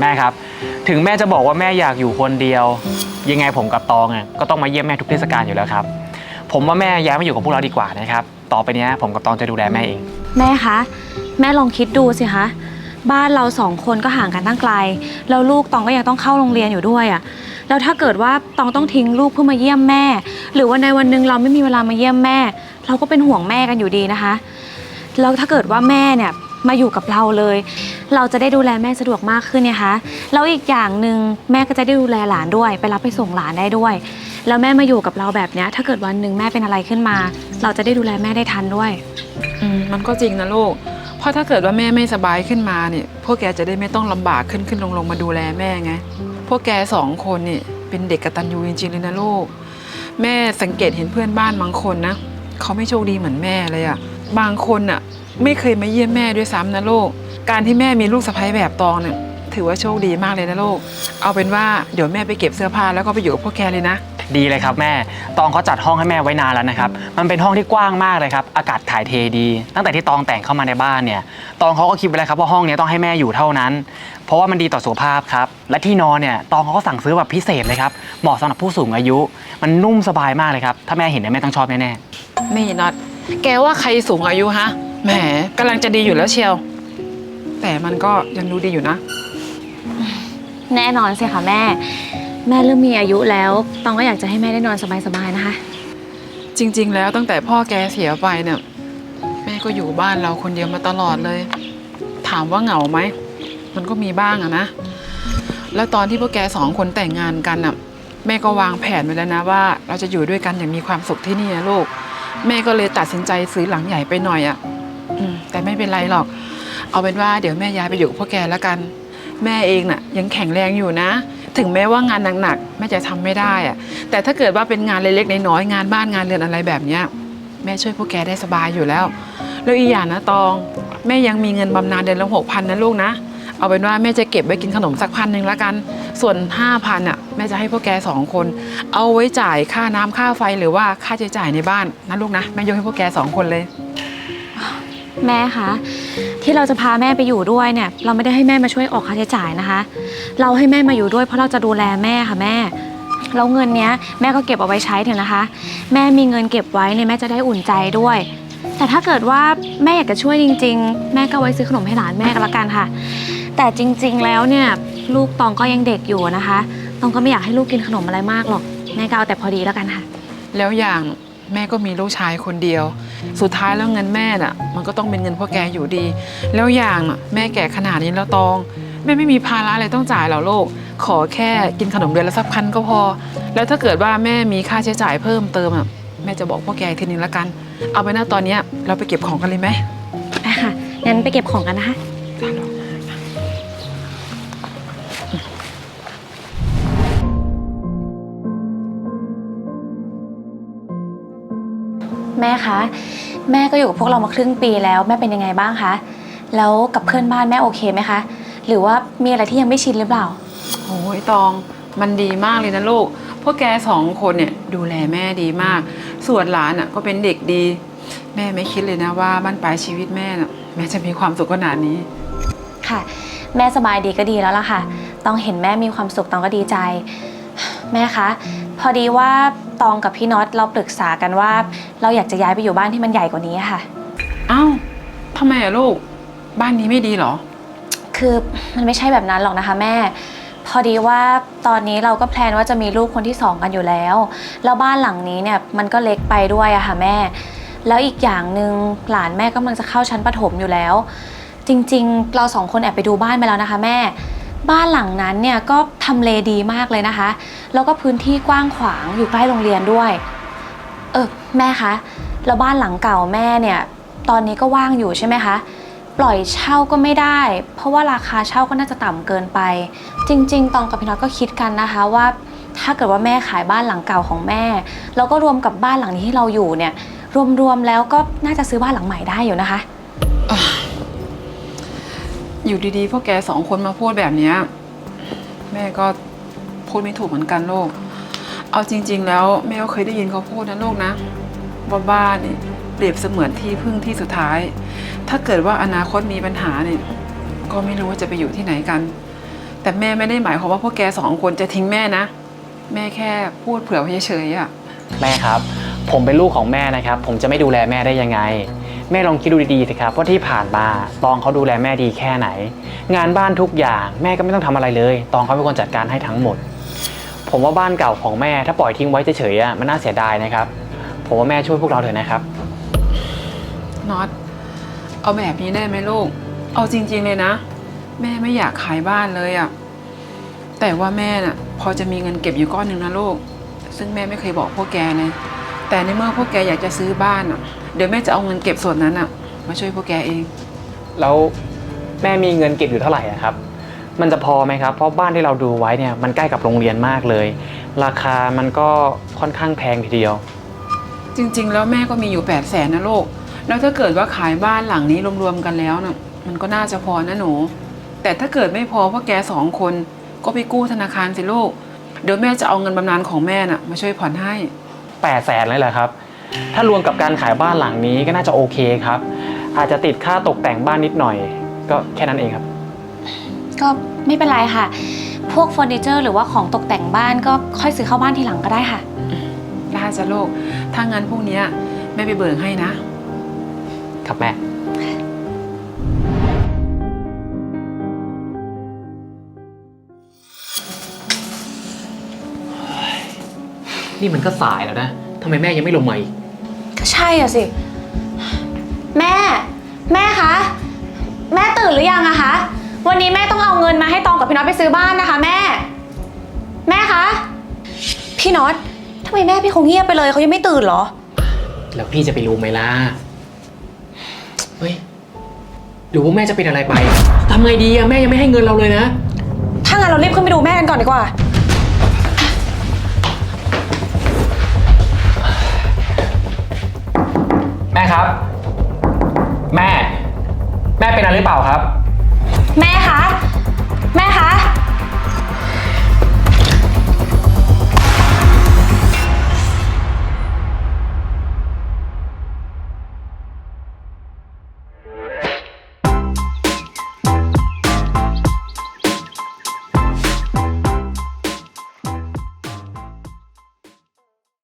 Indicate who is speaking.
Speaker 1: แม่ครับ ถึงแม่จะบอกว่าแม่อยากอยู่คนเดียว ยังไงผมกับตองอะก็ต้องมาเยี่ยมแม่ทุกเทศกาลอยู่แล้วครับ ผมว่าแม่ย้ายมาอยู่กับพวกเราดีกว่านะครับ ต่อไปเนี้ยผมกับตองจะดูแลแม่เอง
Speaker 2: แม่คะ แม่ลองคิดดูสิคะ บ้านเราสองคนก็ห่างกันตั้งไกล แล้วลูกตองก็ยังต้องเข้าโรงเรียนอยู่ด้วยอะ่ะ แล้วถ้าเกิดว่าตองต้องทิ้งลูกเพื่อมาเยี่ยมแม่ หรือว่าในวันหนึ่งเราไม่มีเวลามาเยี่ยมแม่ เราก็เป็นห่วงแม่กันอยู่ดีนะคะ แล้วถ้าเกิดว่าแม่เนี่ยมาอยู่กับเราเลย เราจะได้ดูแลแม่สะดวกมากขึ้นเนี่ยคะแล้วอีกอย่างหนึ่งแม่ก็จะได้ดูแลหลานด้วย ไปรับไปส่งหลานได้ด้วย แล้วแม่มาอยู่กับเราแบบเนี้ยถ้าเกิดวันหนึ่งแม่เป็นอะไรขึ้นมา เราจะได้ดูแลแม่ได้ทันด้วย
Speaker 3: อืมมันก็จริงนะลูก เพราะถ้าเกิดว่าแม่ไม่สบายขึ้นมาเนี่ยพวกแกจะได้ไม่ต้องลำบากขึ้นขึ้นลงลงมาดูแลแม่ไง พวกแกสองคนเนี่ยเป็นเด็กกตัญญูจริงๆเลยนะลูก แม่สังเกตเห็นเพื่อนบ้านบางคนนะเขาไม่โชคดีเหมือนแม่เลยอะบางคนอะไม่เคยมาเยี่ยมแม่ด้วยซ้ำนะลูก การที่แม่มีลูกสะใภ้แบบตองเนี่ยถือว่าโชคดีมากเลยนะลูก เอาเป็นว่าเดี๋ยวแม่ไปเก็บเสื้อผ้าแล้วก็ไปอยู่กับพวกแกเลยนะ
Speaker 1: ดีเลยครับแม่ ตองเขาจัดห้องให้แม่ไว้นานแล้วนะครับ มันเป็นห้องที่กว้างมากเลยครับ อากาศถ่ายเทดี ตั้งแต่ที่ตองแต่งเข้ามาในบ้านเนี่ย ตองเขาก็คิดไว้แล้วครับว่าห้องเนี้ยต้องให้แม่อยู่เท่านั้น เพราะว่ามันดีต่อสุขภาพครับ และที่นอนเนี่ย ตองเขาก็สั่งซื้อแบบพิเศษเลยครับ เหมาะสำหรับผู้สูงอายุ มันนุ่มสบายมากเลยครับ ถ้าแม่เห็นเนี่ยแม่ต้องชอบแน่
Speaker 3: นี่น็อตแกว่าใครสูงอายุฮะ แหมกำลังจะดีอยู่แล้วเชียว แต่มันก็ยังดูดีอยู่นะ
Speaker 2: แน่นอนสิค่ะแม่ แม่เริ่มมีอายุแล้ว ตองก็อยากจะให้แม่ได้นอนสบายๆนะคะ
Speaker 3: จริง ๆ แล้วตั้งแต่พ่อแกเสียไปเนี่ย แม่ก็อยู่บ้านเราคนเดียวมาตลอดเลย ถามว่าเหงาไหม มันก็มีบ้างอะนะ แล้วตอนที่พวกแกสองคนแต่งงานกันน่ะ แม่ก็วางแผนไว้แล้วนะว่า เราจะอยู่ด้วยกันอย่างมีความสุขที่นี่นะลูก แม่ก็เลยตัดสินใจซื้อหลังใหญ่ไปหน่อยอะอืมแต่ไม่เป็นไรหรอก เอาเป็นว่าเดี๋ยวแม่ย้ายไปอยู่กับพ่อแกแล้วกัน แม่เองน่ะ ยังแข็งแรงอยู่นะ ถึงแม้ว่างานหนักๆแม่จะทำไม่ได้อะแต่ถ้าเกิดว่าเป็นงานเล็กๆน้อยๆงานบ้านงานเรือนอะไรแบบเนี้ยแม่ช่วยพวกแกได้สบายอยู่แล้ว แล้วอีกอย่างนะตอง แม่ยังมีเงินบำนาญเดือนละหกพันนะลูกนะ เอาเป็นว่าแม่จะเก็บไว้กินขนมสักพันหนึ่งละกัน ส่วนห้าพันอะแม่จะให้พวกแกสองคน เอาไว้จ่ายค่าน้ำค่าไฟหรือว่าค่าใช้จ่ายในบ้านนะลูกนะแม่ยกให้พวกแกสองคนเลย
Speaker 2: แม่คะที่เราจะพาแม่ไปอยู่ด้วยเนี่ย เราไม่ได้ให้แม่มาช่วยออกค่าใช้จ่ายนะคะ เราให้แม่มาอยู่ด้วยเพราะเราจะดูแลแม่ค่ะแม่แล้วเงินเนี้ยแม่ก็เก็บเอาไว้ใช้เถอะนะคะ แม่มีเงินเก็บไว้เนี่ยแม่จะได้อุ่นใจด้วย แต่ถ้าเกิดว่าแม่อยากจะช่วยจริง ๆ แม่ก็ไว้ซื้อขนมให้หลานแม่ก็แล้วกันค่ะ แต่จริง ๆ แล้วเนี่ยลูกตองก็ยังเด็กอยู่นะคะตองก็ไม่อยากให้ลูกกินขนมอะไรมากหรอกแม่ก็เอาแต่พอดีแล้วกันค่ะ
Speaker 3: แล้วอย่าง แม่ก็มีลูกชายคนเดียว สุดท้ายแล้วเงินแม่น่ะ มันก็ต้องเป็นเงินพวกแกอยู่ดี แล้วอย่างน่ะแม่แก่ขนาดนี้แล้วตอง แม่ไม่มีภาระอะไรต้องจ่ายหรอกลูกขอแค่กินขนมเดือนละสักพันก็พอ แล้วถ้าเกิดว่าแม่มีค่าใช้จ่ายเพิ่มเติมอะแม่จะบอกพวกแกอีกทีนึงละกัน เอาไปหน้าตอนเนี้ยเราไปเก็บของกันเลยไหม
Speaker 2: ไปค่ะงั้นไปเก็บของกันนะคะ แม่คะ แม่ก็อยู่กับพวกเรามาครึ่งปีแล้ว แม่เป็นยังไงบ้างคะ แล้วกับเพื่อนบ้านแม่โอเคไหมคะ หรือว่ามีอะไรที่ยังไม่ชินหรือเปล่า
Speaker 3: โอ้ยตองมันดีมากเลยนะลูก พวกแกสองคนเนี่ยดูแลแม่ดีมาก ส่วนหลานอะก็เป็นเด็กดี แม่ไม่คิดเลยนะว่าบ้านปลายชีวิตแม่น่ะแม่จะมีความสุขขนาดนี้
Speaker 2: ค่ะ แม่สบายดีก็ดีแล้วล่ะค่ะ ต้องเห็นแม่มีความสุขตองก็ดีใจ แม่คะ พอดีว่าตองกับพี่น็อตเราปรึกษากันว่า เราอยากจะย้ายไปอยู่บ้านที่มันใหญ่กว่านี้ค่ะ
Speaker 3: เอ้าทำไมอะลูก บ้านนี้ไม่ดีเหรอ
Speaker 2: คือมันไม่ใช่แบบนั้นหรอกนะคะแม่ พอดีว่าตอนนี้เราก็แพลนว่าจะมีลูกคนที่สองกันอยู่แล้ว แล้วบ้านหลังนี้เนี่ยมันก็เล็กไปด้วยอะค่ะแม่ แล้วอีกอย่างหนึ่งหลานแม่กำลังจะเข้าชั้นประถมอยู่แล้ว จริง ๆ เราสองคนแอบไปดูบ้านไปแล้วนะคะ แม่ บ้านหลังนั้นเนี่ยก็ทำเลดีมากเลยนะคะ แล้วก็พื้นที่กว้างขวางอยู่ใกล้โรงเรียนด้วย เออแม่คะแล้วบ้านหลังเก่าแม่เนี่ย ตอนนี้ก็ว่างอยู่ใช่ไหมคะ ปล่อยเช่าก็ไม่ได้ เพราะว่าราคาเช่าก็น่าจะต่ำเกินไป จริง ๆ ตองกับพี่น็อตก็คิดกันนะคะว่าถ้าเกิดว่าแม่ขายบ้านหลังเก่าของแม่ แล้วก็รวมกับบ้านหลังนี้ที่เราอยู่เนี่ย รวมๆแล้วก็น่าจะซื้อบ้านหลังใหม่ได้อยู่นะคะ
Speaker 3: อยู่ดีๆ พวกแกสองคนมาพูดแบบเนี้ยแม่ก็พูดไม่ถูกเหมือนกันลูก เอาจริง ๆ แล้วแม่ก็เคยได้ยินเขาพูดนะลูกนะว่าบ้านนี่เปรียบเสมือนที่พึ่งที่สุดท้าย ถ้าเกิดว่าอนาคตมีปัญหาเนี่ยก็ไม่รู้ว่าจะไปอยู่ที่ไหนกัน แต่แม่ไม่ได้หมายความว่าพวกแกสองคนจะทิ้งแม่นะ แม่แค่พูดเผื่อไว้เฉยๆอะ
Speaker 1: แม่ครับ ผมเป็นลูกของแม่นะครับ ผมจะไม่ดูแลแม่ได้ยังไง แม่ลองคิดดูดีๆสิครับว่าที่ผ่านมาตองเขาดูแลแม่ดีแค่ไหน งานบ้านทุกอย่างแม่ก็ไม่ต้องทำอะไรเลย ตองเขาเป็นคนจัดการให้ทั้งหมด ผมว่าบ้านเก่าของแม่ถ้าปล่อยทิ้งไว้เฉยๆมันน่าเสียดายนะครับ ผมว่าแม่ช่วยพวกเราเถอะนะครับ
Speaker 3: น็อตเอาแบบนี้ได้ไหมลูก เอาจริง ๆเลยนะ แม่ไม่อยากขายบ้านเลยอะแต่ว่าแม่น่ะ พอจะมีเงินเก็บอยู่ก้อนหนึ่งนะลูก ซึ่งแม่ไม่เคยบอกพวกแกเลยแต่ในเมื่อพวกแกอยากจะซื้อบ้านอะ เดี๋ยวแม่จะเอาเงินเก็บส่วนนั้นอะมาช่วยพวกแกเอง
Speaker 1: แล้วแม่มีเงินเก็บอยู่เท่าไหร่อะครับ มันจะพอไหมครับ เพราะบ้านที่เราดูไว้เนี่ยมันใกล้กับโรงเรียนมากเลย ราคามันก็ค่อนข้างแพงทีเดียว
Speaker 3: จริง ๆ แล้วแม่ก็มีอยู่8ปดแสนนะลูก แล้วถ้าเกิดว่าขายบ้านหลังนี้รวมๆกันแล้วน่ะมันก็น่าจะพอนะหนู แต่ถ้าเกิดไม่พอพวกแกสองคน ก็ไปกู้ธนาคารสิลูก เดี๋ยวแม่จะเอาเงินบำนาญของแม่น่ะมาช่วยผ่อนให้
Speaker 1: 8ปดแสนเลยเหรอครับ ถ้ารวมกับการขายบ้านหลังนี้ก็น่าจะโอเคครับ อาจจะติดค่าตกแต่งบ้านนิดหน่อย ก็แค่นั้นเองครับ
Speaker 2: ก็ไม่เป็นไรค่ะ พวกเฟอร์นิเจอร์หรือว่าของตกแต่งบ้านก็ค่อยซื้อเข้าบ้านทีหลังก็ได้ค่ะ
Speaker 3: ได้จ้ะลูก ถ้างั้นพวกเนี้ยแม่ไปเบิกให้นะ
Speaker 1: ครับแม่ นี่มันก็สายแล้วนะทำไมแม่ยังไม่ลงมาอีก
Speaker 2: ก็ ใช่อะสิ แม่ แม่คะ แม่ตื่นหรือยังอะคะ วันนี้แม่ต้องเอาเงินมาให้ตองกับพี่น็อตไปซื้อบ้านนะคะ แม่ แม่คะ พี่น็อตทำไมแม่พี่คงเงียบไปเลยเขายังไม่ตื่นเหรอ
Speaker 1: แล้วพี่จะไปรู้ไหมล่ะ เฮ้ย หรือว่าแม่จะเป็นอะไรไปทำไงดีอะแม่ยังไม่ให้เงินเราเลยนะ
Speaker 2: ถ้างั้นเรารีบขึ้นไปดูแม่กันก่อนดีกว่า
Speaker 1: ครับ แม่ แม่เป็นอะไรหรือเปล่าครับ
Speaker 2: แม่คะ